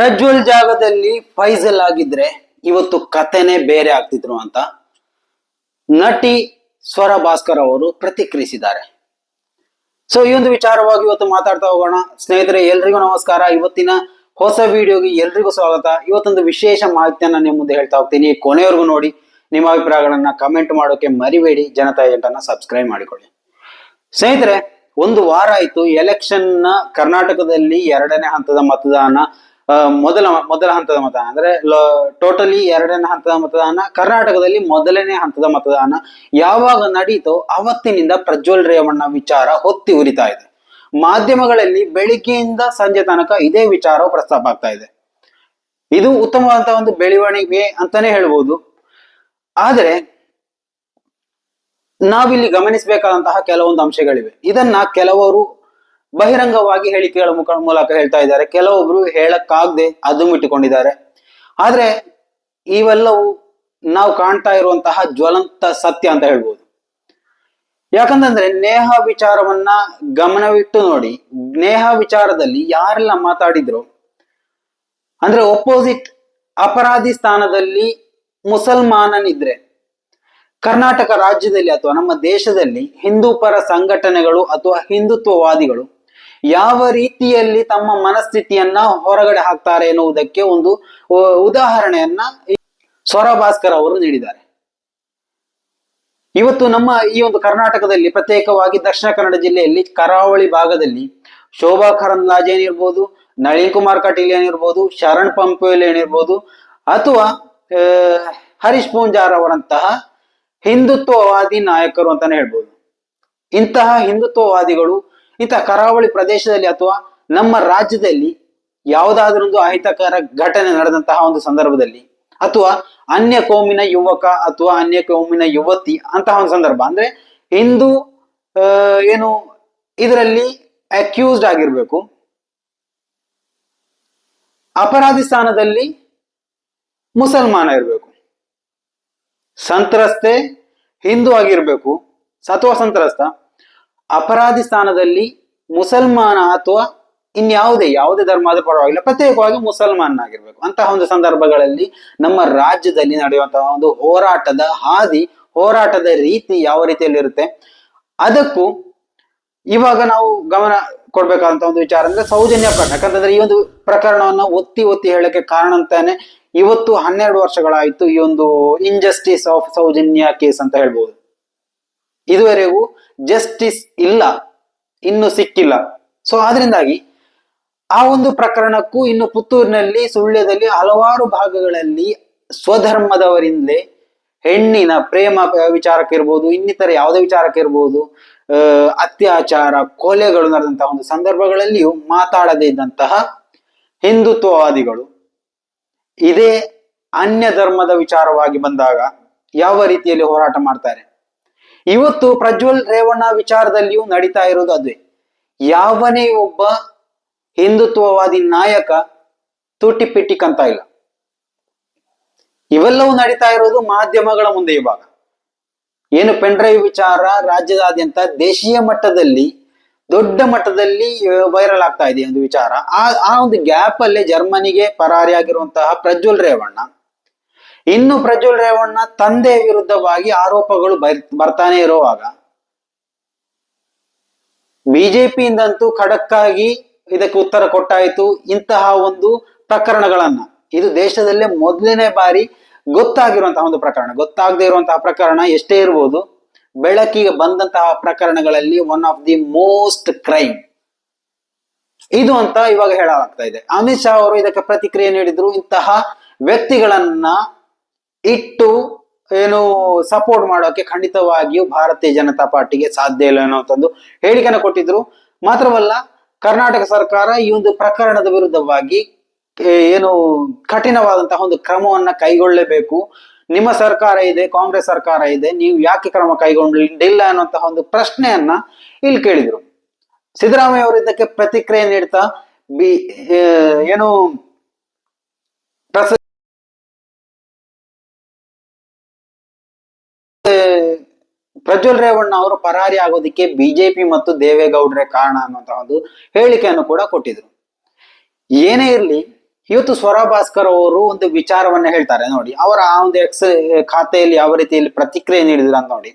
ಪ್ರಜ್ವಲ್ ಜಾಗದಲ್ಲಿ ಫೈಸಲ್ ಆಗಿದ್ರೆ ಇವತ್ತು ಕಥೆನೇ ಬೇರೆ ಆಗ್ತಿದ್ರು ಅಂತ ನಟಿ ಸ್ವರ ಭಾಸ್ಕರ್ ಅವರು ಪ್ರತಿಕ್ರಿಯಿಸಿದ್ದಾರೆ. ಸೊ ಈ ಒಂದು ವಿಚಾರವಾಗಿ ಇವತ್ತು ಮಾತಾಡ್ತಾ ಹೋಗೋಣ. ಸ್ನೇಹಿತರೆ, ಎಲ್ರಿಗೂ ನಮಸ್ಕಾರ. ಇವತ್ತಿನ ಹೊಸ ವಿಡಿಯೋಗೆ ಎಲ್ರಿಗೂ ಸ್ವಾಗತ. ಇವತ್ತೊಂದು ವಿಶೇಷ ಮಾಹಿತಿಯನ್ನ ನಿಮ್ಮ ಮುಂದೆ ಹೇಳ್ತಾ ಹೋಗ್ತೀನಿ. ಕೊನೆಯವರೆಗೂ ನೋಡಿ, ನಿಮ್ಮ ಅಭಿಪ್ರಾಯಗಳನ್ನ ಕಮೆಂಟ್ ಮಾಡೋಕೆ ಮರಿಬೇಡಿ. ಜನತಾ ಏಜೆಂಟನ್ನ ಸಬ್ಸ್ಕ್ರೈಬ್ ಮಾಡಿಕೊಳ್ಳಿ. ಸ್ನೇಹಿತರೆ, ಒಂದು ವಾರ ಆಯ್ತು. ಎಲೆಕ್ಷನ್ನ ಕರ್ನಾಟಕದಲ್ಲಿ ಎರಡನೇ ಹಂತದ ಮತದಾನ ಮೊದಲ ಮೊದಲ ಹಂತದ ಮತದಾನ. ಅಂದ್ರೆ ಟೋಟಲಿ ಎರಡನೇ ಹಂತದ ಮತದಾನ, ಕರ್ನಾಟಕದಲ್ಲಿ ಮೊದಲನೇ ಹಂತದ ಮತದಾನ ಯಾವಾಗ ನಡೀತೋ ಅವತ್ತಿನಿಂದ ಪ್ರಜ್ವಲ್ ರೇವಣ್ಣ ವಿಚಾರ ಹೊತ್ತಿ ಉರಿತಾ ಇದೆ. ಮಾಧ್ಯಮಗಳಲ್ಲಿ ಬೆಳಿಗ್ಗೆಯಿಂದ ಸಂಜೆ ತನಕ ಇದೇ ವಿಚಾರ ಪ್ರಸ್ತಾಪ ಆಗ್ತಾ ಇದೆ. ಇದು ಉತ್ತಮವಾದಂತಹ ಒಂದು ಬೆಳವಣಿಗೆ ಅಂತಾನೆ ಹೇಳ್ಬೋದು. ಆದರೆ, ನಾವಿಲ್ಲಿ ಗಮನಿಸಬೇಕಾದಂತಹ ಕೆಲವೊಂದು ಅಂಶಗಳಿವೆ. ಇದನ್ನ ಕೆಲವರು ಬಹಿರಂಗವಾಗಿ ಹೇಳಿಕೆಗಳ ಮುಖ ಮೂಲಕ ಹೇಳ್ತಾ ಇದ್ದಾರೆ. ಕೆಲವೊಬ್ರು ಹೇಳಕ್ಕಾಗದೆ ಅದು ಇಟ್ಟುಕೊಂಡಿದ್ದಾರೆ. ಆದ್ರೆ ಇವೆಲ್ಲವೂ ನಾವು ಕಾಣ್ತಾ ಇರುವಂತಹ ಜ್ವಲಂತ ಸತ್ಯ ಅಂತ ಹೇಳ್ಬೋದು. ಯಾಕಂತಂದ್ರೆ ನೇಹ ವಿಚಾರವನ್ನ ಗಮನವಿಟ್ಟು ನೋಡಿ, ನೇಹ ವಿಚಾರದಲ್ಲಿ ಯಾರೆಲ್ಲ ಮಾತಾಡಿದ್ರು, ಅಂದ್ರೆ ಒಪೋಸಿಟ್ ಅಪರಾಧಿ ಸ್ಥಾನದಲ್ಲಿ ಮುಸಲ್ಮಾನನಿದ್ರೆ, ಕರ್ನಾಟಕ ರಾಜ್ಯದಲ್ಲಿ ಅಥವಾ ನಮ್ಮ ದೇಶದಲ್ಲಿ ಹಿಂದೂ ಪರ ಸಂಘಟನೆಗಳು ಅಥವಾ ಹಿಂದುತ್ವವಾದಿಗಳು ಯಾವ ರೀತಿಯಲ್ಲಿ ತಮ್ಮ ಮನಸ್ಥಿತಿಯನ್ನ ಹೊರಗಡೆ ಹಾಕ್ತಾರೆ ಎನ್ನುವುದಕ್ಕೆ ಒಂದು ಉದಾಹರಣೆಯನ್ನ ಸ್ವರ ಭಾಸ್ಕರ್ ಅವರು ನೀಡಿದ್ದಾರೆ. ಇವತ್ತು ನಮ್ಮ ಈ ಒಂದು ಕರ್ನಾಟಕದಲ್ಲಿ ಪ್ರತ್ಯೇಕವಾಗಿ ದಕ್ಷಿಣ ಕನ್ನಡ ಜಿಲ್ಲೆಯಲ್ಲಿ ಕರಾವಳಿ ಭಾಗದಲ್ಲಿ ಶೋಭಾ ಕರಂದ್ಲಾಜೆ ಏನಿರ್ಬೋದು ನಳಿನ್ ಕುಮಾರ್ ಕಟೀಲ್ ಏನಿರ್ಬೋದು, ಶರಣ್ ಪಂಪೇಲ್ ಏನಿರ್ಬೋದು, ಅಥವಾ ಹರೀಶ್ ಪೂಂಜಾರ್ ಅವರಂತಹ ಹಿಂದುತ್ವವಾದಿ ನಾಯಕರು ಅಂತಾನೆ ಹೇಳ್ಬೋದು. ಇಂತಹ ಹಿಂದುತ್ವವಾದಿಗಳು ಇಂತಹ ಕರಾವಳಿ ಪ್ರದೇಶದಲ್ಲಿ ಅಥವಾ ನಮ್ಮ ರಾಜ್ಯದಲ್ಲಿ ಯಾವುದಾದ್ರೊಂದು ಅಹಿತಕರ ಘಟನೆ ನಡೆದಂತಹ ಒಂದು ಸಂದರ್ಭದಲ್ಲಿ ಅಥವಾ ಅನ್ಯ ಕೋಮಿನ ಯುವಕ ಅಥವಾ ಅನ್ಯ ಕೋಮಿನ ಯುವತಿ ಅಂತಹ ಒಂದು ಸಂದರ್ಭ. ಅಂದ್ರೆ ಹಿಂದೂ ಏನು ಇದರಲ್ಲಿ ಅಕ್ಯೂಸ್ಡ್ ಆಗಿರ್ಬೇಕು. ಅಪರಾಧಿ ಸ್ಥಾನದಲ್ಲಿ ಮುಸಲ್ಮಾನ ಇರಬೇಕು. ಸಂತ್ರಸ್ತೆ ಹಿಂದೂ ಆಗಿರ್ಬೇಕು. ಸತ್ವ ಸಂತ್ರಸ್ತ. ಅಪರಾಧಿ ಸ್ಥಾನದಲ್ಲಿ ಮುಸಲ್ಮಾನ ಅಥವಾ ಇನ್ಯಾವುದೇ, ಯಾವುದೇ ಧರ್ಮದ ಪರವಾಗಿಲ್ಲ, ಪ್ರತ್ಯೇಕವಾಗಿ ಮುಸಲ್ಮಾನನಾಗಿರ್ಬೇಕು. ಅಂತಹ ಒಂದು ಸಂದರ್ಭಗಳಲ್ಲಿ ನಮ್ಮ ರಾಜ್ಯದಲ್ಲಿ ನಡೆಯುವಂತಹ ಒಂದು ಹೋರಾಟದ ಹಾದಿ, ಹೋರಾಟದ ರೀತಿ ಯಾವ ರೀತಿಯಲ್ಲಿ ಇರುತ್ತೆ ಅದಕ್ಕೂ ಇವಾಗ ನಾವು ಗಮನ ಕೊಡ್ಬೇಕಾದಂತ ಒಂದು ವಿಚಾರ ಅಂದ್ರೆ ಸೌಜನ್ಯ ಪ್ರಕರಣ. ಯಾಕಂತಂದ್ರೆ ಈ ಒಂದು ಪ್ರಕರಣವನ್ನು ಒತ್ತಿ ಒತ್ತಿ ಹೇಳಕ್ಕೆ ಕಾರಣ ಅಂತಾನೆ ಇವತ್ತು ಹನ್ನೆರಡು ವರ್ಷಗಳಾಯ್ತು ಈ ಒಂದು ಇನ್ಜಸ್ಟಿಸ್ ಆಫ್ ಸೌಜನ್ಯ ಕೇಸ್ ಅಂತ ಹೇಳ್ಬೋದು. ಇದುವರೆಗೂ ಜಸ್ಟಿಸ್ ಇಲ್ಲ. ಇನ್ನು ಸಿಕ್ಕಿಲ್ಲ. ಸೊ ಆದ್ರಿಂದಾಗಿ ಆ ಒಂದು ಪ್ರಕರಣಕ್ಕೂ ಇನ್ನು ಪುತ್ತೂರಿನಲ್ಲಿ, ಸುಳ್ಯದಲ್ಲಿ ಹಲವಾರು ಭಾಗಗಳಲ್ಲಿ ಸ್ವಧರ್ಮದವರಿಂದಲೇ ಹೆಣ್ಣಿನ ಪ್ರೇಮ ವಿಚಾರಕ್ಕಿರ್ಬೋದು ಇನ್ನಿತರ ಯಾವುದೇ ವಿಚಾರಕ್ಕಿರ್ಬೋದು ಅತ್ಯಾಚಾರ, ಕೊಲೆಗಳು ನಡೆದಂತಹ ಒಂದು ಸಂದರ್ಭಗಳಲ್ಲಿಯೂ ಮಾತಾಡದೇ ಇದ್ದಂತಹ ಹಿಂದುತ್ವವಾದಿಗಳು ಇದೇ ಅನ್ಯ ಧರ್ಮದ ವಿಚಾರವಾಗಿ ಬಂದಾಗ ಯಾವ ರೀತಿಯಲ್ಲಿ ಹೋರಾಟ ಮಾಡ್ತಾರೆ? ಇವತ್ತು ಪ್ರಜ್ವಲ್ ರೇವಣ್ಣ ವಿಚಾರದಲ್ಲಿಯೂ ನಡೀತಾ ಇರೋದು ಅದೇ. ಯಾವನೇ ಒಬ್ಬ ಹಿಂದುತ್ವವಾದಿ ನಾಯಕ ತುಟಿ ಪಿಟಿಕಂತ ಇಲ್ಲ. ಇವೆಲ್ಲವೂ ನಡೀತಾ ಇರೋದು ಮಾಧ್ಯಮಗಳ ಮುಂದೆ ಇವಾಗ. ಏನು ಪೆನ್ಡ್ರೈವ್ ವಿಚಾರ ರಾಜ್ಯದಾದ್ಯಂತ ದೇಶೀಯ ಮಟ್ಟದಲ್ಲಿ, ದೊಡ್ಡ ಮಟ್ಟದಲ್ಲಿ ವೈರಲ್ ಆಗ್ತಾ ಇದೆ ಒಂದು ವಿಚಾರ. ಆ ಆ ಒಂದು ಗ್ಯಾಪ್ ಅಲ್ಲೇ ಜರ್ಮನಿಗೆ ಪರಾರಿಯಾಗಿರುವಂತಹ ಪ್ರಜ್ವಲ್ ರೇವಣ್ಣ ಇನ್ನು ಪ್ರಜ್ವಲ್ ರೇವಣ್ಣ ತಂದೆ ವಿರುದ್ಧವಾಗಿ ಆರೋಪಗಳು ಬರ್, ಬರ್ತಾನೆ ಇರುವಾಗ ಬಿಜೆಪಿಯಿಂದಂತೂ ಖಡಕ್ಕಾಗಿ ಇದಕ್ಕೆ ಉತ್ತರ ಕೊಟ್ಟಾಯಿತು ಇಂತಹ ಒಂದು ಪ್ರಕರಣಗಳನ್ನ. ಇದು ದೇಶದಲ್ಲೇ ಮೊದಲನೇ ಬಾರಿ ಗೊತ್ತಾಗಿರುವಂತಹ ಒಂದು ಪ್ರಕರಣ. ಗೊತ್ತಾಗದೇ ಇರುವಂತಹ ಪ್ರಕರಣ ಎಷ್ಟೇ ಇರ್ಬೋದು, ಬೆಳಕಿಗೆ ಬಂದಂತಹ ಪ್ರಕರಣಗಳಲ್ಲಿ one of the most crime ಇದು ಅಂತ ಇವಾಗ ಹೇಳಲಾಗ್ತಾ ಇದೆ. ಅಮಿತ್ ಶಾ ಅವರು ಇದಕ್ಕೆ ಪ್ರತಿಕ್ರಿಯೆ ನೀಡಿದ್ರು ಇಂತಹ ವ್ಯಕ್ತಿಗಳನ್ನ ಇಟ್ಟು ಏನು ಸಪೋರ್ಟ್ ಮಾಡೋಕೆ ಖಂಡಿತವಾಗಿಯೂ ಭಾರತೀಯ ಜನತಾ ಪಾರ್ಟಿಗೆ ಸಾಧ್ಯ ಇಲ್ಲ ಅನ್ನೋದೊಂದು ಹೇಳಿಕೆನ ಕೊಟ್ಟಿದ್ರು. ಮಾತ್ರವಲ್ಲ, ಕರ್ನಾಟಕ ಸರ್ಕಾರ ಈ ಒಂದು ಪ್ರಕರಣದ ವಿರುದ್ಧವಾಗಿ ಏನು ಕಠಿಣವಾದಂತಹ ಒಂದು ಕ್ರಮವನ್ನ ಕೈಗೊಳ್ಳಬೇಕು. ನಿಮ್ಮ ಸರ್ಕಾರ ಇದೆ, ಕಾಂಗ್ರೆಸ್ ಸರ್ಕಾರ ಇದೆ, ನೀವು ಯಾಕೆ ಕ್ರಮ ಕೈಗೊಂಡಿಲ್ಲ ಅನ್ನೋಂತಹ ಒಂದು ಪ್ರಶ್ನೆಯನ್ನ ಇಲ್ಲಿ ಕೇಳಿದ್ರು. ಸಿದ್ದರಾಮಯ್ಯ ಅವರು ಇದಕ್ಕೆ ಪ್ರತಿಕ್ರಿಯೆ ನೀಡ್ತಾ, ಬಿ ಏನು ಪ್ರಜ್ವಲ್ ರೇವಣ್ಣ ಅವರು ಪರಾರಿ ಆಗೋದಕ್ಕೆ ಬಿಜೆಪಿ ಮತ್ತು ದೇವೇಗೌಡರೇ ಕಾರಣ ಅನ್ನುವಂತಹ ಒಂದು ಹೇಳಿಕೆಯನ್ನು ಕೂಡ ಕೊಟ್ಟಿದ್ರು. ಏನೇ ಇರಲಿ, ಇವತ್ತು ಸ್ವರ ಭಾಸ್ಕರ್ ಅವರು ಒಂದು ವಿಚಾರವನ್ನ ಹೇಳ್ತಾರೆ ನೋಡಿ. ಅವರ ಆ ಒಂದು ಎಕ್ಸ್ ಖಾತೆಯಲ್ಲಿ ಯಾವ ರೀತಿಯಲ್ಲಿ ಪ್ರತಿಕ್ರಿಯೆ ನೀಡಿದ್ರು ಅಂತ ನೋಡಿ.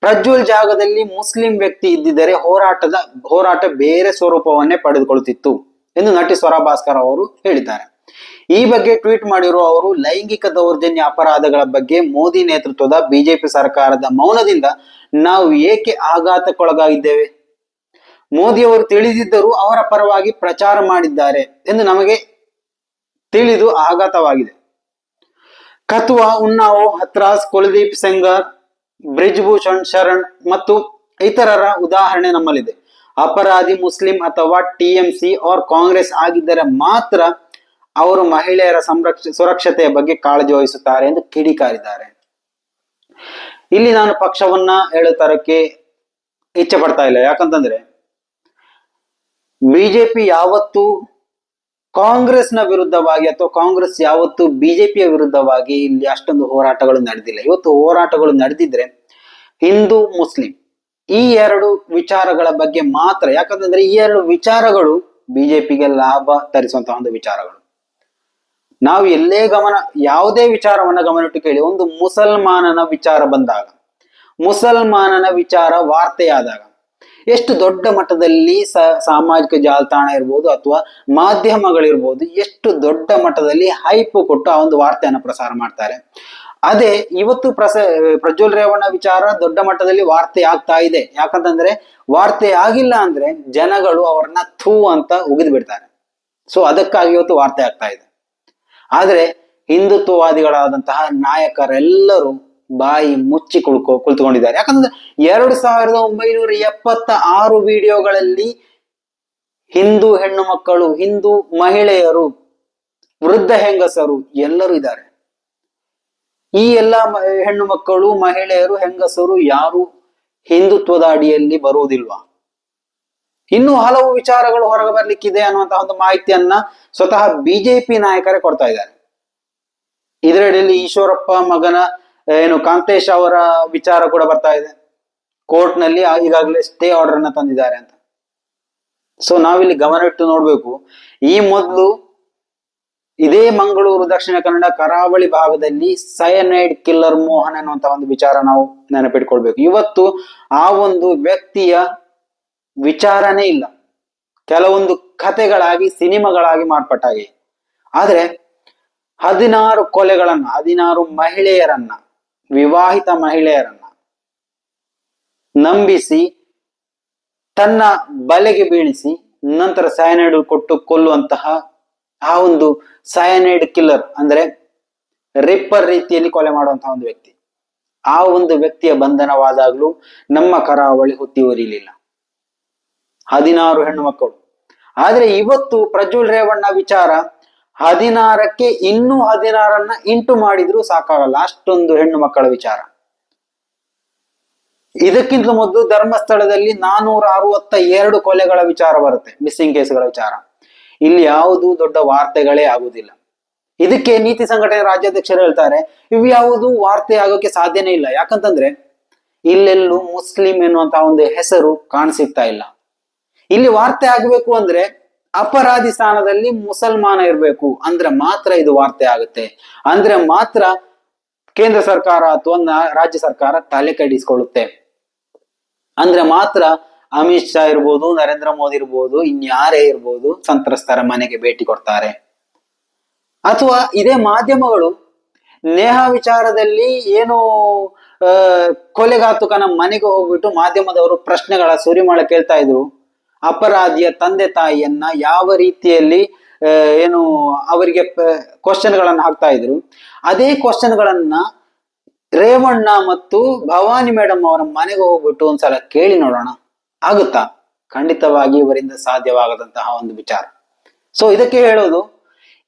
ಪ್ರಜ್ವಲ್ ಜಾಗದಲ್ಲಿ ಮುಸ್ಲಿಂ ವ್ಯಕ್ತಿ ಇದ್ದಿದ್ದರೆ ಹೋರಾಟದ, ಹೋರಾಟ ಬೇರೆ ಸ್ವರೂಪವನ್ನೇ ಪಡೆದುಕೊಳ್ಳುತ್ತಿತ್ತು ಎಂದು ನಟಿ ಸ್ವರ ಭಾಸ್ಕರ್ ಅವರು ಹೇಳಿದ್ದಾರೆ. ಈ ಬಗ್ಗೆ ಟ್ವೀಟ್ ಮಾಡಿರುವ ಅವರು, ಲೈಂಗಿಕ ದೌರ್ಜನ್ಯ ಅಪರಾಧಗಳ ಬಗ್ಗೆ ಮೋದಿ ನೇತೃತ್ವದ ಬಿಜೆಪಿ ಸರ್ಕಾರದ ಮೌನದಿಂದ ನಾವು ಏಕೆ ಆಘಾತಕ್ಕೊಳಗಾಗಿದ್ದೇವೆ? ಮೋದಿಯವರು ತಿಳಿದಿದ್ದರೂ ಅವರ ಪರವಾಗಿ ಪ್ರಚಾರ ಮಾಡಿದ್ದಾರೆ ಎಂದು ನಮಗೆ ತಿಳಿದು ಆಘಾತವಾಗಿದೆ. ಕತ್ವಾ ಉನ್ನಾವೋ, ಹತ್ರಾಸ್, ಕುಲದೀಪ್ ಸೆಂಗರ್, ಬ್ರಿಜ್ಭೂಷಣ್ ಶರಣ್ ಮತ್ತು ಇತರರ ಉದಾಹರಣೆ ನಮ್ಮಲ್ಲಿದೆ. ಅಪರಾಧಿ, ಮುಸ್ಲಿಂ ಅಥವಾ ಟಿಎಂಸಿ ಆರ್ ಕಾಂಗ್ರೆಸ್ ಆಗಿದ್ದರೆ ಮಾತ್ರ ಅವರು ಮಹಿಳೆಯರ ಸಂರಕ್ಷ, ಸುರಕ್ಷತೆಯ ಬಗ್ಗೆ ಕಾಳಜಿ ವಹಿಸುತ್ತಾರೆ ಎಂದು ಕಿಡಿಕಾರಿದ್ದಾರೆ. ಇಲ್ಲಿ ನಾನು ಪಕ್ಷವನ್ನ ಹೇಳುತ್ತರಕ್ಕೆ ಇಚ್ಛೆ ಪಡ್ತಾ ಇಲ್ಲ. ಯಾಕಂತಂದ್ರೆ, ಬಿಜೆಪಿ ಯಾವತ್ತು ಕಾಂಗ್ರೆಸ್ನ ವಿರುದ್ಧವಾಗಿ ಅಥವಾ ಕಾಂಗ್ರೆಸ್ ಯಾವತ್ತು ಬಿಜೆಪಿಯ ವಿರುದ್ಧವಾಗಿ ಇಲ್ಲಿ ಅಷ್ಟೊಂದು ಹೋರಾಟಗಳು ನಡೆದಿಲ್ಲ. ಇವತ್ತು ಹೋರಾಟಗಳು ನಡೆದಿದ್ರೆ ಹಿಂದೂ, ಮುಸ್ಲಿಂ ಈ ಎರಡು ವಿಚಾರಗಳ ಬಗ್ಗೆ ಮಾತ್ರ, ಯಾಕಂತಂದ್ರೆ ಈ ಎರಡು ವಿಚಾರಗಳು ಬಿಜೆಪಿಗೆ ಲಾಭ ತರಿಸುವಂತಹ ಒಂದು ವಿಚಾರಗಳು. ನಾವು ಎಲ್ಲೇ ಗಮನ, ಯಾವುದೇ ವಿಚಾರವನ್ನ ಗಮನಿಟ್ಟು ಕೇಳಿ ಒಂದು ಮುಸಲ್ಮಾನನ ವಿಚಾರ ಬಂದಾಗ, ಮುಸಲ್ಮಾನನ ವಿಚಾರ ವಾರ್ತೆಯಾದಾಗ, ಎಷ್ಟು ದೊಡ್ಡ ಮಟ್ಟದಲ್ಲಿ ಸಾಮಾಜಿಕ ಜಾಲತಾಣ ಇರ್ಬೋದು ಅಥವಾ ಮಾಧ್ಯಮಗಳಿರ್ಬೋದು, ಎಷ್ಟು ದೊಡ್ಡ ಮಟ್ಟದಲ್ಲಿ ಹೈಪ್ ಕೊಟ್ಟು ಆ ಒಂದು ವಾರ್ತೆಯನ್ನು ಪ್ರಸಾರ ಮಾಡ್ತಾರೆ. ಅದೇ ಇವತ್ತು ಪ್ರಸ, ಪ್ರಜ್ವಲ್ ರೇವಣ್ಣ ವಿಚಾರ ದೊಡ್ಡ ಮಟ್ಟದಲ್ಲಿ ವಾರ್ತೆ ಆಗ್ತಾ ಇದೆ. ಯಾಕಂತಂದ್ರೆ, ವಾರ್ತೆ ಆಗಿಲ್ಲ ಅಂದ್ರೆ ಜನಗಳು ಅವ್ರನ್ನ ಥೂ ಅಂತ ಉಗಿದು ಬಿಡ್ತಾರೆ ಸೊ ಅದಕ್ಕಾಗಿ ಇವತ್ತು ವಾರ್ತೆ ಆಗ್ತಾ ಇದೆ. ಆದ್ರೆ ಹಿಂದುತ್ವವಾದಿಗಳಾದಂತಹ ನಾಯಕರೆಲ್ಲರೂ ಬಾಯಿ ಮುಚ್ಚಿ ಕುಳ್ಕೊ ಕುಳಿತುಕೊಂಡಿದ್ದಾರೆ. ಯಾಕಂದ್ರೆ ಎರಡು ಸಾವಿರದ ಒಂಬೈನೂರ ಎಪ್ಪತ್ತ ಆರು ವಿಡಿಯೋಗಳಲ್ಲಿ ಹಿಂದೂ ಹೆಣ್ಣು ಮಕ್ಕಳು, ಹಿಂದೂ ಮಹಿಳೆಯರು, ವೃದ್ಧ ಹೆಂಗಸರು ಎಲ್ಲರೂ ಇದ್ದಾರೆ. ಈ ಎಲ್ಲ ಹೆಣ್ಣು ಮಕ್ಕಳು, ಮಹಿಳೆಯರು, ಹೆಂಗಸರು ಯಾರು ಹಿಂದುತ್ವದ ಅಡಿಯಲ್ಲಿ ಬರುವುದಿಲ್ವಾ? ಇನ್ನು ಹಲವು ವಿಚಾರಗಳು ಹೊರಗೆ ಬರ್ಲಿಕ್ಕಿದೆ ಅನ್ನುವಂತಹ ಒಂದು ಮಾಹಿತಿಯನ್ನ ಸ್ವತಃ ಬಿಜೆಪಿ ನಾಯಕರೇ ಕೊಡ್ತಾ ಇದ್ದಾರೆ. ಇದರಡಿಯಲ್ಲಿ ಈಶ್ವರಪ್ಪ ಮಗನ ಏನು ಕಾಂತೇಶ್ ಅವರ ವಿಚಾರ ಕೂಡ ಬರ್ತಾ ಇದೆ. ಕೋರ್ಟ್ನಲ್ಲಿ ಈಗಾಗಲೇ ಸ್ಟೇ ಆರ್ಡರ್ ಅನ್ನ ತಂದಿದ್ದಾರೆ ಅಂತ. ಸೊ ನಾವಿಲ್ಲಿ ಗಮನ ಇಟ್ಟು ನೋಡ್ಬೇಕು. ಈ ಮೊದಲು ಇದೇ ಮಂಗಳೂರು ದಕ್ಷಿಣ ಕನ್ನಡ ಕರಾವಳಿ ಭಾಗದಲ್ಲಿ ಸಯನೈಡ್ ಕಿಲ್ಲರ್ ಮೋಹನ್ ಅನ್ನುವಂತಹ ಒಂದು ವಿಚಾರ ನಾವು ನೆನಪಿಟ್ಕೊಳ್ಬೇಕು. ಇವತ್ತು ಆ ಒಂದು ವ್ಯಕ್ತಿಯ ವಿಚಾರನೇ ಇಲ್ಲ. ಕೆಲವೊಂದು ಕಥೆಗಳಾಗಿ, ಸಿನಿಮಾಗಳಾಗಿ ಮಾರ್ಪಟ್ಟಾಗಿ ಆದರೆ, ಹದಿನಾರು ಕೊಲೆಗಳನ್ನ, ಹದಿನಾರು ಮಹಿಳೆಯರನ್ನ, ವಿವಾಹಿತ ಮಹಿಳೆಯರನ್ನ ನಂಬಿಸಿ, ತನ್ನ ಬಲೆಗೆ ಬೀಳಿಸಿ, ನಂತರ ಸಯನೈಡ್ ಕೊಟ್ಟು ಕೊಲ್ಲುವಂತಹ ಆ ಒಂದು ಸಯನೈಡ್ ಕಿಲ್ಲರ್, ಅಂದ್ರೆ ರಿಪ್ಪರ್ ರೀತಿಯಲ್ಲಿ ಕೊಲೆ ಮಾಡುವಂತಹ ಒಂದು ವ್ಯಕ್ತಿ. ಆ ಒಂದು ವ್ಯಕ್ತಿಯ ಬಂಧನವಾದಾಗಲೂ ನಮ್ಮ ಕರಾವಳಿ ಹೊತ್ತಿ ಉರಿಲಿಲ್ಲ. ಹದಿನಾರು ಹೆಣ್ಣು ಮಕ್ಕಳು. ಆದ್ರೆ ಇವತ್ತು ಪ್ರಜ್ವಲ್ ರೇವಣ್ಣ ವಿಚಾರ ಹದಿನಾರಕ್ಕೆ ಇನ್ನೂ ಹದಿನಾರನ್ನ ಇಂಟು ಮಾಡಿದ್ರು ಸಾಕಾಗಲ್ಲ. ಅಷ್ಟೊಂದು ಹೆಣ್ಣು ಮಕ್ಕಳ ವಿಚಾರ. ಇದಕ್ಕಿಂತ ಮೊದಲು ಧರ್ಮಸ್ಥಳದಲ್ಲಿ ನಾನೂರ ಅರವತ್ತ ಎರಡು ಕೊಲೆಗಳ ವಿಚಾರ ಬರುತ್ತೆ ಮಿಸ್ಸಿಂಗ್ ಕೇಸ್ಗಳ ವಿಚಾರ. ಇಲ್ಲಿ ಯಾವುದು ದೊಡ್ಡ ವಾರ್ತೆಗಳೇ ಆಗುದಿಲ್ಲ. ಇದಕ್ಕೆ ನೀತಿ ಸಂಘಟನೆ ರಾಜ್ಯಾಧ್ಯಕ್ಷರು ಹೇಳ್ತಾರೆ ಇವ್ಯಾವುದು ವಾರ್ತೆ ಆಗೋಕೆ ಸಾಧ್ಯನೇ ಇಲ್ಲ. ಯಾಕಂತಂದ್ರೆ, ಇಲ್ಲೆಲ್ಲೂ ಮುಸ್ಲಿಂ ಎನ್ನುವಂತಹ ಒಂದು ಹೆಸರು ಕಾಣಿಸಿಗ್ತಾ ಇಲ್ಲ. ಇಲ್ಲಿ ವಾರ್ತೆ ಆಗಬೇಕು ಅಂದ್ರೆ ಅಪರಾಧಿ ಸ್ಥಾನದಲ್ಲಿ ಮುಸಲ್ಮಾನ ಇರಬೇಕು. ಅಂದ್ರೆ ಮಾತ್ರ ಇದು ವಾರ್ತೆ ಆಗುತ್ತೆ. ಅಂದ್ರೆ ಮಾತ್ರ ಕೇಂದ್ರ ಸರ್ಕಾರ ಅಥವಾ ರಾಜ್ಯ ಸರ್ಕಾರ ತಲೆ ಕಡಿಸ್ಕೊಳ್ಳುತ್ತೆ. ಅಂದ್ರೆ ಮಾತ್ರ ಅಮಿತ್ ಶಾ ಇರ್ಬೋದು, ನರೇಂದ್ರ ಮೋದಿ ಇರ್ಬೋದು, ಇನ್ಯಾರೇ ಇರ್ಬೋದು ಸಂತ್ರಸ್ತರ ಮನೆಗೆ ಭೇಟಿ ಕೊಡ್ತಾರೆ. ಅಥವಾ ಇದೇ ಮಾಧ್ಯಮಗಳು ನೇಹ ವಿಚಾರದಲ್ಲಿ ಏನು ಕೊಲೆಗಾತುಕನ ಮನೆಗೆ ಹೋಗ್ಬಿಟ್ಟು ಮಾಧ್ಯಮದವರು ಪ್ರಶ್ನೆಗಳ ಸುರಿಮಳೆ ಕೇಳ್ತಾ ಇದ್ರು. ಅಪರಾಧಿಯ ತಂದೆ ತಾಯಿಯನ್ನ ಯಾವ ರೀತಿಯಲ್ಲಿ ಏನು ಅವರಿಗೆ ಕ್ವಶನ್ಗಳನ್ನ ಹಾಕ್ತಾ ಇದ್ರು. ಅದೇ ಕ್ವಶನ್ಗಳನ್ನ ರೇವಣ್ಣ ಮತ್ತು ಭವಾನಿ ಮೇಡಮ್ ಅವರ ಮನೆಗೆ ಹೋಗ್ಬಿಟ್ಟು ಒಂದ್ಸಲ ಕೇಳಿ ನೋಡೋಣ. ಆಗುತ್ತಾ? ಖಂಡಿತವಾಗಿ ಇವರಿಂದ ಸಾಧ್ಯವಾಗದಂತಹ ಒಂದು ವಿಚಾರ. ಸೊ ಇದಕ್ಕೆ ಹೇಳೋದು,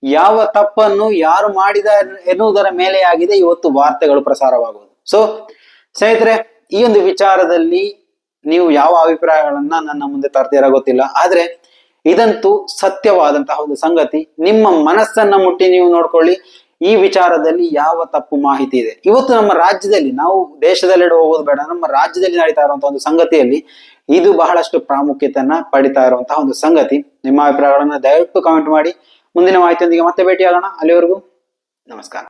ಯಾವ ತಪ್ಪನ್ನು ಯಾರು ಮಾಡಿದ ಎನ್ನುವುದರ ಮೇಲೆ ಆಗಿದೆ ಇವತ್ತು ವಾರ್ತೆಗಳು ಪ್ರಸಾರವಾಗುವುದು. ಸೊ ಸ್ನೇಹಿತರೆ, ಈ ಒಂದು ವಿಚಾರದಲ್ಲಿ ನೀವು ಯಾವ ಅಭಿಪ್ರಾಯಗಳನ್ನ ನನ್ನ ಮುಂದೆ ತರ್ತೀರಾ ಗೊತ್ತಿಲ್ಲ. ಆದ್ರೆ ಇದಂತೂ ಸತ್ಯವಾದಂತಹ ಒಂದು ಸಂಗತಿ. ನಿಮ್ಮ ಮನಸ್ಸನ್ನ ಮುಟ್ಟಿ ನೀವು ನೋಡ್ಕೊಳ್ಳಿ. ಈ ವಿಚಾರದಲ್ಲಿ ಯಾವ ತಪ್ಪು ಮಾಹಿತಿ ಇದೆ. ಇವತ್ತು ನಮ್ಮ ರಾಜ್ಯದಲ್ಲಿ, ನಾವು ದೇಶದಲ್ಲಿ ಹೋಗೋದು ಬೇಡ, ನಮ್ಮ ರಾಜ್ಯದಲ್ಲಿ ನಡೀತಾ ಇರುವಂತಹ ಒಂದು ಸಂಗತಿಯಲ್ಲಿ ಇದು ಬಹಳಷ್ಟು ಪ್ರಾಮುಖ್ಯತೆಯನ್ನ ಪಡಿತಾ ಇರುವಂತಹ ಒಂದು ಸಂಗತಿ. ನಿಮ್ಮ ಅಭಿಪ್ರಾಯಗಳನ್ನ ದಯವಿಟ್ಟು ಕಮೆಂಟ್ ಮಾಡಿ. ಮುಂದಿನ ಮಾಹಿತಿಯೊಂದಿಗೆ ಮತ್ತೆ ಭೇಟಿಯಾಗೋಣ. ಅಲ್ಲಿವರೆಗೂ ನಮಸ್ಕಾರ.